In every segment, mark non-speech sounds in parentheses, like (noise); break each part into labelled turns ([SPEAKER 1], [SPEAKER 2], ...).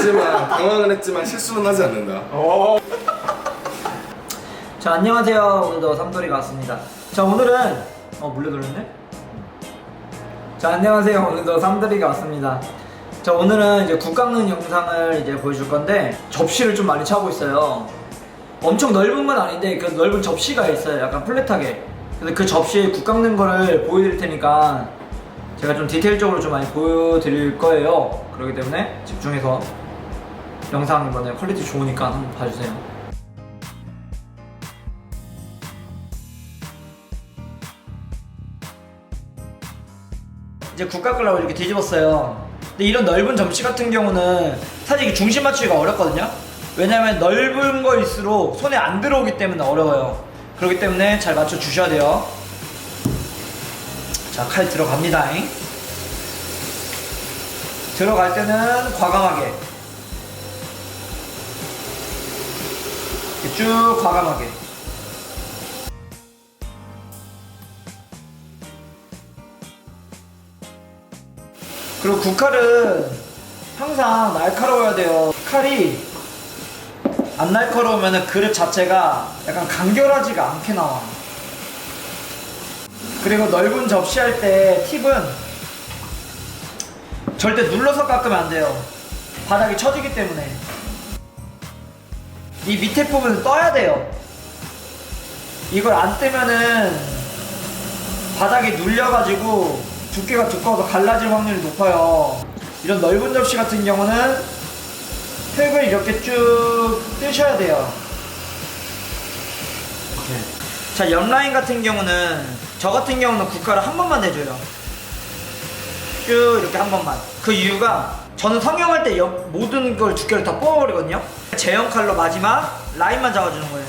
[SPEAKER 1] 하지만 당황은 했지만 실수는 하지 않는다.
[SPEAKER 2] 자 안녕하세요. 오늘도 삼돌이가 왔습니다. 자 오늘은 어 물려 돌렸네? 자 안녕하세요. 오늘도 삼돌이가 왔습니다. 자 오늘은 이제 국 깎는 영상을 이제 보여줄 건데 접시를 좀 많이 차고 있어요. 엄청 넓은 건 아닌데 그 넓은 접시가 있어요. 약간 플랫하게. 그래서 그 접시에 국 깎는 거를 보여드릴 테니까 제가 좀 디테일적으로 좀 많이 보여드릴 거예요. 그렇기 때문에 집중해서 영상 이번에 퀄리티 좋으니까 한번 봐주세요 이제 국 깎으려고 이렇게 뒤집었어요. 근데 이런 넓은 접시 같은 경우는 사실 이게 중심 맞추기가 어렵거든요. 왜냐면 넓은 거일수록 손에 안 들어오기 때문에 어려워요. 그렇기 때문에 잘 맞춰 주셔야 돼요. 자, 칼 들어갑니다. 들어갈 때는 과감하게. 쭉 과감하게. 그리고 국칼은 항상 날카로워야 돼요. 칼이 안 날카로우면 그릇 자체가 약간 간결하지가 않게 나와. 그리고 넓은 접시 할 때 팁은 절대 눌러서 깎으면 안 돼요. 바닥이 처지기 때문에. 이 밑에 부분을 떠야 돼요. 이걸 안 뜨면은 바닥이 눌려가지고 두께가 두꺼워서 갈라질 확률이 높아요. 이런 넓은 접시 같은 경우는 흙을 이렇게 쭉 뜨셔야 돼요. 이렇게. 자, 옆라인 같은 경우는 저 같은 경우는 국화를 한 번만 내줘요. 쭉 이렇게 한 번만. 그 이유가 저는 성형할 때 옆 모든 걸 두께를 다 뽑아버리거든요. 제형 칼로 마지막 라인만 잡아주는 거예요.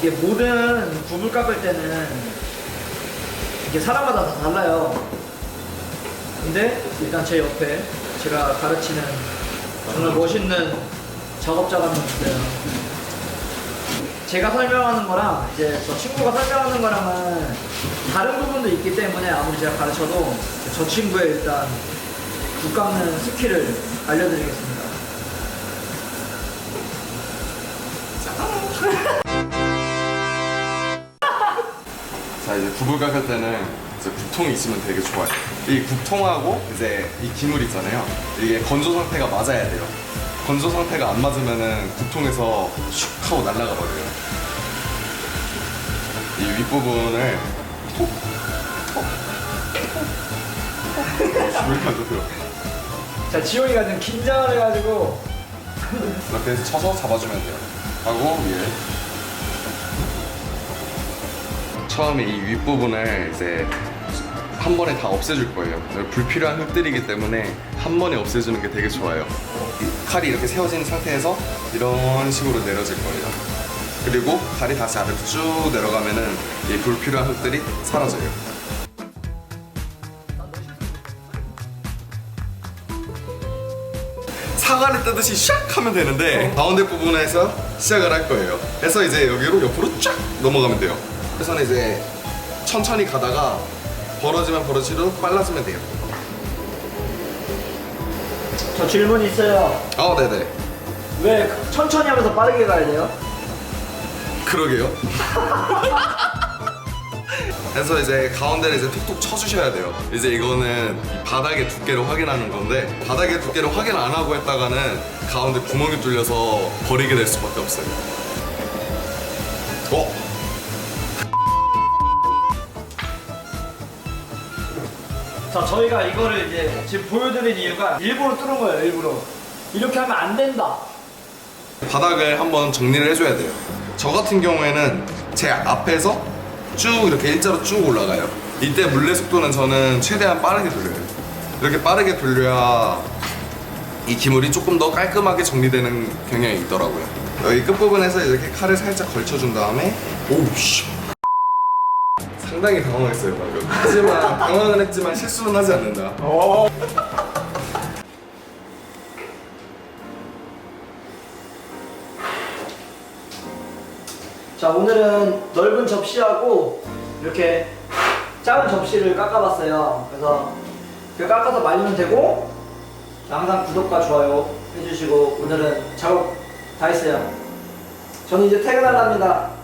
[SPEAKER 2] 이게 모든 굽을 깎을 때는 이게 사람마다 다 달라요. 근데 일단 제 옆에 제가 가르치는 정말 멋있는 작업자가 한 명 있어요. 제가 설명하는 거랑 이제 저 친구가 설명하는 거랑은 다른 부분도 있기 때문에 아무리 제가 가르쳐도 저 친구의 일단 굽 깎는 스킬을 알려드리겠습니다.
[SPEAKER 1] 자 이제 국을 깎을 때는 이제 국통이 있으면 되게 좋아요. 이 국통하고 이제 이 기물 있잖아요. 이게 건조 상태가 맞아야 돼요. 건조 상태가 안 맞으면은 국통에서 슉 하고 날아가 버려요. 이 윗부분을 톡, 톡, 톡. 왜 이렇게 안 좋고요?
[SPEAKER 2] 자, 지용이가 지금 긴장을 해가지고
[SPEAKER 1] 이렇게 해서 쳐서 잡아주면 돼요. 하고 위에 처음에 이 윗부분을 이제 한 번에 다 없애줄 거예요. 불필요한 흙들이기 때문에 한 번에 없애주는 게 되게 좋아요. 이 칼이 이렇게 세워진 상태에서 이런 식으로 내려질 거예요. 그리고 칼이 다시 아래로 쭉 내려가면은 이 불필요한 흙들이 사라져요. 사과를 뜨듯이 샥 하면 되는데 가운데 부분에서 시작을 할 거예요. 그래서 이제 여기로 옆으로 쫙 넘어가면 돼요. 그래서는 이제 천천히 가다가 벌어지면 벌어지도록 빨라지면 돼요.
[SPEAKER 2] 저 질문 있어요.
[SPEAKER 1] 어, 네네.
[SPEAKER 2] 왜 천천히 하면서 빠르게 가야 돼요?
[SPEAKER 1] 그러게요. (laughs) 그래서 이제 가운데를 이제 톡톡 쳐주셔야 돼요. 이제 이거는 이 바닥의 두께를 확인하는 건데 바닥의 두께를 확인 안 하고 했다가는 가운데 구멍이 뚫려서 버리게 될 수밖에 없어요. 어?
[SPEAKER 2] 자, 저희가 이거를 이제 지금 보여드린 이유가 일부러 뚫은 거예요, 일부러. 이렇게 하면 안 된다.
[SPEAKER 1] 바닥을 한번 정리를 해줘야 돼요. 저 같은 경우에는 제 앞에서 쭉 이렇게 일자로 쭉 올라가요. 이때 물레 속도는 저는 최대한 빠르게 돌려요. 이렇게 빠르게 돌려야 이 기물이 조금 더 깔끔하게 정리되는 경향이 있더라고요. 여기 끝부분에서 이렇게 칼을 살짝 걸쳐준 다음에 오우 씨 상당히 당황했어요 방금 하지만 당황은 했지만 실수는 하지 않는다
[SPEAKER 2] 자 오늘은 넓은 접시하고 이렇게 작은 접시를 깎아봤어요. 그래서 그 깎아서 말리면 되고 자, 항상 구독과 좋아요 해주시고 오늘은 작업 다 했어요. 저는 이제 퇴근하랍니다.